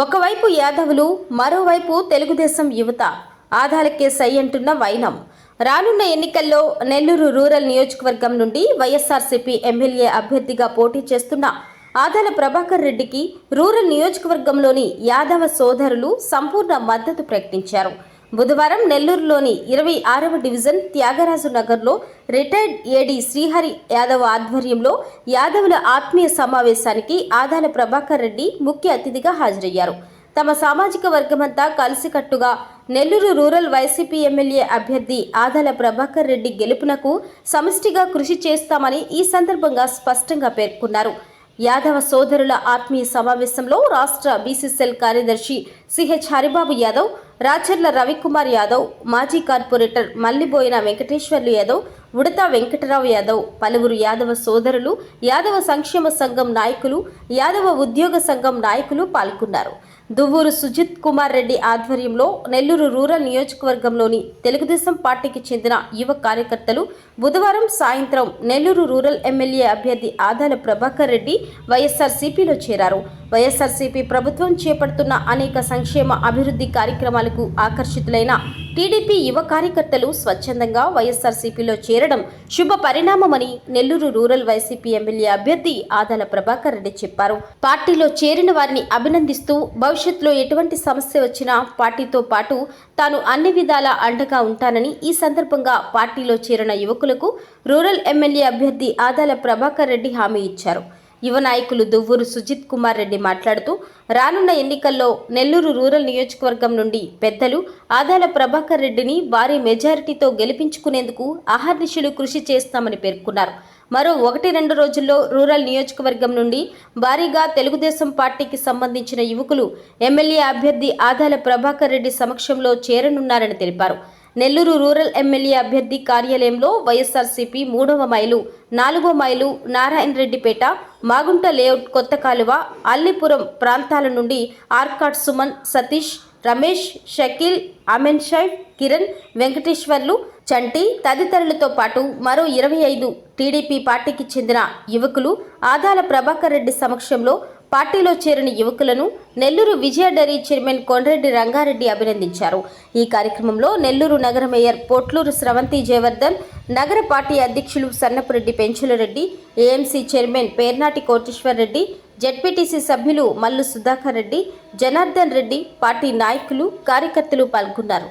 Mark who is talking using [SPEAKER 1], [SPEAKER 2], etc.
[SPEAKER 1] ఒకవైపు యాదవులు మరోవైపు తెలుగుదేశం యువత. ఆధాలకే సై అంటున్న వైనం. రానున్న ఎన్నికల్లో నెల్లూరు రూరల్ నియోజకవర్గం నుండి వైఎస్ఆర్సీపీ ఎమ్మెల్యే అభ్యర్థిగా పోటీ చేస్తున్న ఆదాల ప్రభాకర్ రెడ్డికి రూరల్ నియోజకవర్గంలోని యాదవ సోదరులు సంపూర్ణ మద్దతు ప్రకటించారు. బుధవారం నెల్లూరులోని ఇరవై ఆరవ డివిజన్ త్యాగరాజు నగర్లో రిటైర్డ్ ఏడీ శ్రీహరి యాదవ్ ఆధ్వర్యంలో యాదవుల ఆత్మీయ సమావేశానికి ఆదాల ప్రభాకర్ రెడ్డి ముఖ్య అతిథిగా హాజరయ్యారు. తమ సామాజిక వర్గమంతా కలిసికట్టుగా నెల్లూరు రూరల్ వైసీపీ ఎమ్మెల్యే అభ్యర్థి ఆదాల ప్రభాకర్ రెడ్డి గెలుపునకు సమిష్టిగా కృషి చేస్తామని ఈ సందర్భంగా స్పష్టంగా పేర్కొన్నారు. యాదవ సోదరుల ఆత్మీయ సమావేశంలో రాష్ట్ర బీసీసీఎల్ కార్యదర్శి సిహెచ్ హరిబాబు యాదవ్ రాచర్ల రవికుమార్ యాదవ్ మాజీ కార్పొరేటర్ మల్లిబోయిన వెంకటేశ్వర్లు యాదవ్ ఉడతా వెంకటరావు యాదవ్ పలువురు యాదవ సోదరులు యాదవ సంక్షేమ సంఘం నాయకులు యాదవ ఉద్యోగ సంఘం నాయకులు పాల్గొన్నారు. దువ్వూరు సుజిత్ కుమార్ రెడ్డి ఆధ్వర్యంలో నెల్లూరు రూరల్ నియోజకవర్గంలోని తెలుగుదేశం పార్టీకి చెందిన యువ కార్యకర్తలు బుధవారం సాయంత్రం నెల్లూరు రూరల్ ఎమ్మెల్యే అభ్యర్థి ఆదాల ప్రభాకర్ రెడ్డి వైఎస్ఆర్సీపీలో చేరారు. వైఎస్ఆర్సీపీ ప్రభుత్వం చేపడుతున్న అనేక సంక్షేమ అభివృద్ధి కార్యక్రమాలకు ఆకర్షితులైన టీడీపీ యువ కార్యకర్తలు స్వచ్ఛందంగా వైఎస్ఆర్సీపీలో చేరడం శుభ పరిణామమని నెల్లూరు రూరల్ వైసీపీ ఎమ్మెల్యే అభ్యర్థి ఆదాల ప్రభాకర్ రెడ్డి చెప్పారు. పార్టీలో చేరిన వారిని అభినందిస్తూ భవిష్యత్తులో ఎటువంటి సమస్య వచ్చినా పార్టీతో పాటు తాను అన్ని విధాలా అండగా ఉంటానని ఈ సందర్భంగా పార్టీలో చేరిన యువకులకు రూరల్ ఎమ్మెల్యే అభ్యర్థి ఆదాల ప్రభాకర్ రెడ్డి హామీ ఇచ్చారు. యువ నాయకులు దువ్వూరు సుజిత్ కుమార్ రెడ్డి మాట్లాడుతూ రానున్న ఎన్నికల్లో నెల్లూరు రూరల్ నియోజకవర్గం నుండి పెద్దలు ఆదాల ప్రభాకర్ రెడ్డిని భారీ మెజారిటీతో గెలిపించుకునేందుకు అహర్నిశలు కృషి చేస్తామని పేర్కొన్నారు. మరో ఒకటి రెండు రోజుల్లో రూరల్ నియోజకవర్గం నుండి భారీగా తెలుగుదేశం పార్టీకి సంబంధించిన యువకులు ఎమ్మెల్యే అభ్యర్థి ఆదాల ప్రభాకర్ రెడ్డి సమక్షంలో చేరనున్నారని తెలిపారు. నెల్లూరు రూరల్ ఎమ్మెల్యే అభ్యర్థి కార్యాలయంలో వైఎస్ఆర్సీపీ మూడవ మైలు నాలుగో మైలు నారాయణ రెడ్డిపేట మాగుంట లేఅవుట్ కొత్త కాలువ అల్లిపురం ప్రాంతాల నుండి ఆర్కాట్ సుమన్ సతీష్ రమేష్ షకీల్ అమెన్ షైఫ్ కిరణ్ వెంకటేశ్వర్లు చంటి తదితరులతో పాటు మరో ఇరవై ఐదు టీడీపీ పార్టీకి చెందిన యువకులు ఆదాల ప్రభాకర్ రెడ్డి సమక్షంలో పార్టీలో చేరిన యువకులను నెల్లూరు విజయ డైరీ చైర్మన్ కొండ్రెడ్డి రంగారెడ్డి అభినందించారు. ఈ కార్యక్రమంలో నెల్లూరు నగర మేయర్ పోట్లూరు స్రవంతి జయవర్ధన్ నగర పార్టీ అధ్యక్షులు Sannapureddy Penchulareddy AMC chairman Pernati Koteswar Reddy ZPTC సభ్యులు మల్లు సుధాకర్ రెడ్డి జనార్దన్ రెడ్డి పార్టీ నాయకులు కార్యకర్తలు పాల్గొన్నారు.